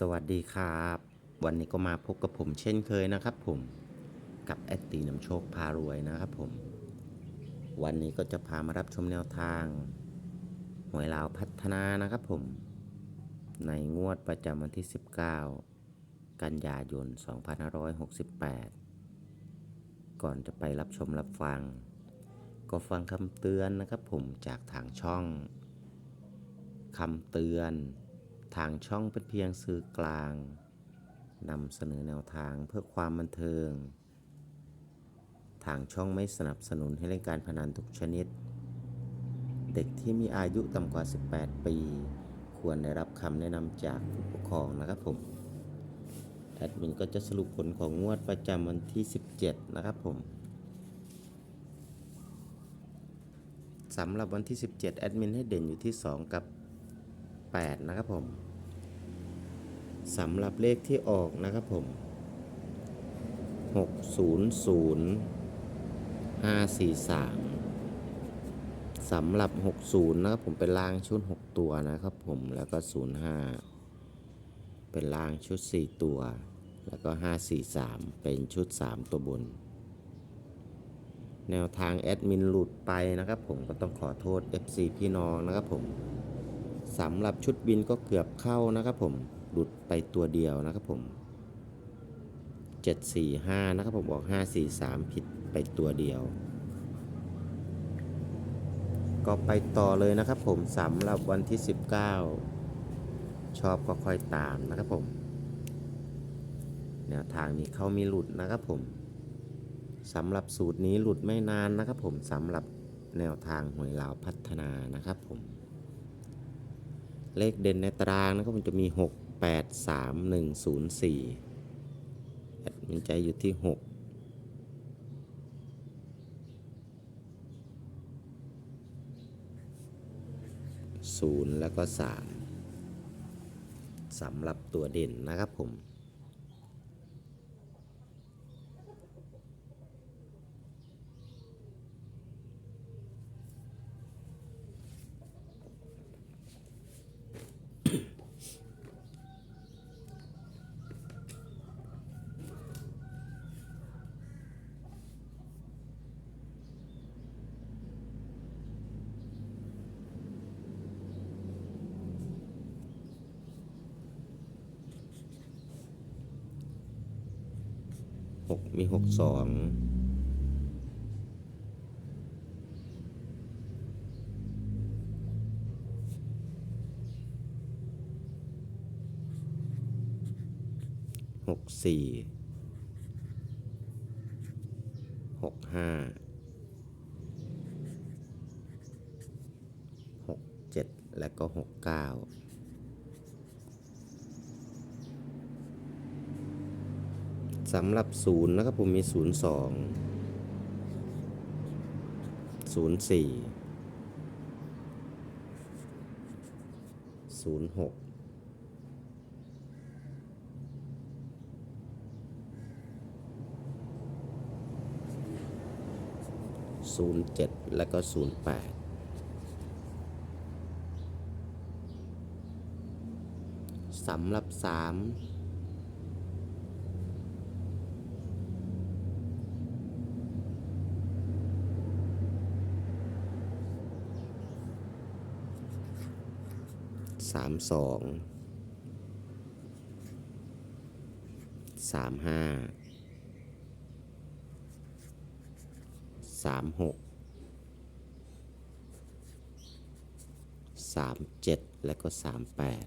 สวัสดีครับ วันนี้ก็มาพบกับผมเช่นเคยนะครับผมกับแอดตีน้ำโชคพารวยนะครับผม วันนี้ก็จะพามารับชมแนวทางหวยลาวพัฒนานะครับผม ในงวดประจำวันที่ 19 กันยายน 2568 ก่อนจะไปรับชมรับฟัง ก็ฟังคำเตือนนะครับผมจากทางช่องคำเตือน ทางช่องเป็นเพียงสื่อกลางนำเสนอแนวทางเพื่อความบันเทิง ทางช่องไม่สนับสนุนให้เล่นการพนันทุกชนิด เด็กที่มีอายุต่ำกว่า 18 ปี ควรได้รับคำแนะนำจากผู้ปกครองนะครับผม แอดมินก็จะสรุปผลของงวดประจำวันที่ 17 นะครับผมสำหรับวันที่ 17 แอดมินให้เด่นอยู่ที่ 2 กับ 8 นะครับผมสำหรับเลขที่ออกนะครับผม 600 543สำหรับ 60 นะครับผมเป็นล่างชุด 6 ตัวนะครับผมแล้วก็ 05 เป็นล่างชุด 4 ตัว แล้วก็ 543 เป็นชุด 3 ตัวบนแนวทางแอดมินหลุดไปนะครับผมก็ต้องขอโทษ FC พี่น้องนะครับผม สำหรับชุดบินก็เกือบเข้านะครับผมหลุดไปตัวเดียวนะครับผม 745 นะครับผมบอก 543 ผิดไปตัวเดียว ก็ไปต่อเลยนะครับผมสำหรับวันที่ 19 ชอบก็ค่อยตามนะครับผมแนวทางมีเข้ามีหลุดนะครับผมสำหรับสูตรนี้หลุดไม่นานนะครับผมสำหรับแนวทางหวยลาวพัฒนานะครับผม เลขเด่นในตารางนะครับมันจะมี 6 8 3 1 0 4แอดมินใจอยู่ที่ 6 0 แล้วก็ 3สำหรับตัวเด่นนะครับผม กมีหกสองหกสี่หกห้าหกเจ็ดและก็หกเก้า สำหรับศูนย์นะครับผมมีศูนย์สองศูนย์สี่ศูนย์หกศูนย์เจ็ดแล้วก็ศูนย์แปดสำหรับสาม สามสองสามห้าสามหกสามเจ็ดและก็สามแปด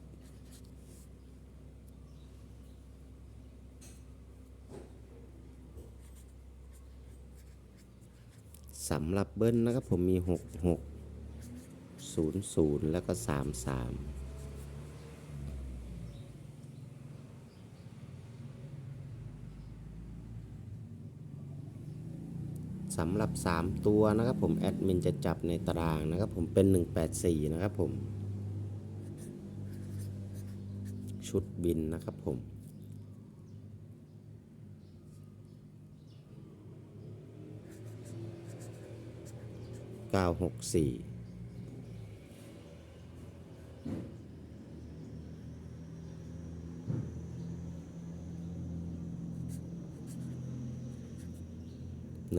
สำหรับเบิ้ลนะครับผมมี 66 00 แล้วก็ 33 สำหรับ 3 ตัวนะครับผมแอดมินจะจับในตารางนะครับผมเป็น 184 นะครับผม ชุดบินนะครับผมเก้าหกสี่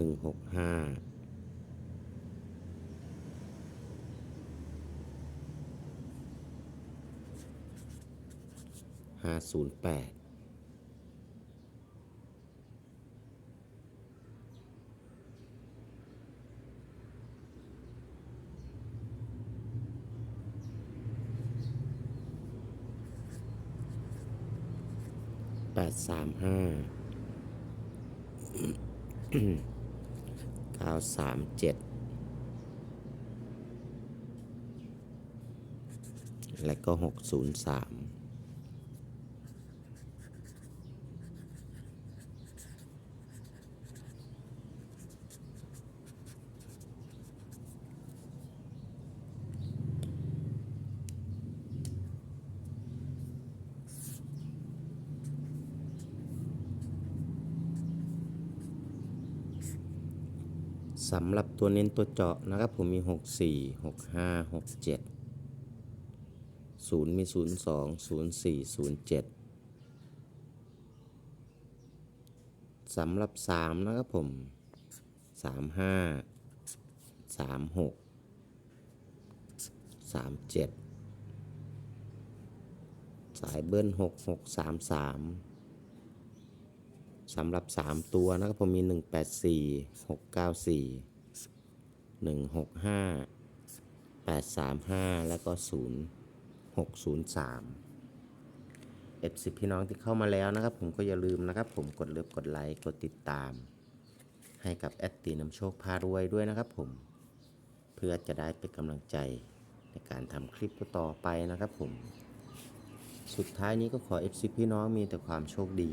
นึ่งหกห้าห้าศูนย์แปดแปดสามห้า เอาสามเจ็ดและก็หกศูนย์สาม สำหรับตัวเน้นตัวเจาะนะครับผมมี 6 4 6 5 6 7 0 มี 0 2 0 4 0 7 สำหรับ 3 นะครับผม 3 5 3 6 3 7 สายเบิ้ล 6 6 3 3 สำหรับ 3 ตัวนะครับผมมี 184 694 165 835 แล้วก็ 0603 F10 พี่น้องที่เข้ามาแล้วนะครับ ผมก็อย่าลืมนะครับ ผมกดเลือกดไลค์กดติดตาม ให้กับแอดตีนำโชคพารวยด้วยนะครับผมเพื่อจะได้เป็นกำลังใจในการทำคลิปต่อไปนะครับผม สุดท้ายนี้ก็ขอ F10 พี่น้องมีแต่ความโชคดี